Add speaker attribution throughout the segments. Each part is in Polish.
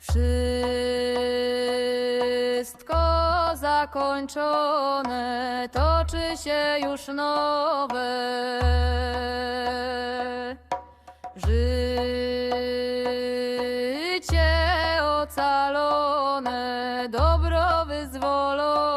Speaker 1: Wszystko zakończone, toczy się już nowe. Życie ocalone, dobro wyzwolone.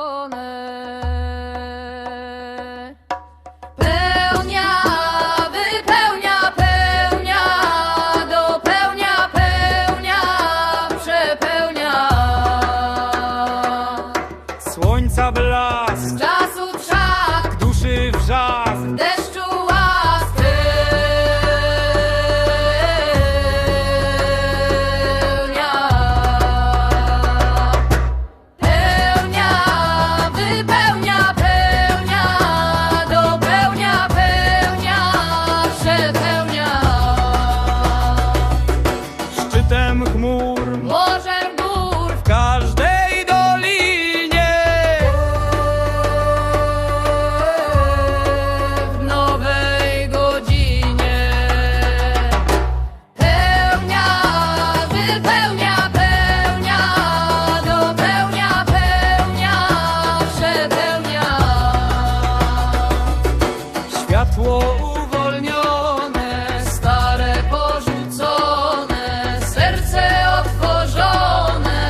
Speaker 2: tło
Speaker 1: uwolnione, stare porzucone, serce otworzone,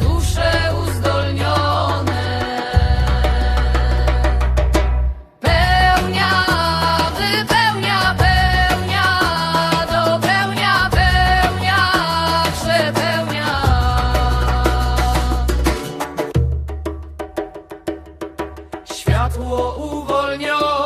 Speaker 1: dusze uzdolnione. Pełnia, wypełnia, pełnia, dopełnia, pełnia, przepełnia. Światło uwolnione.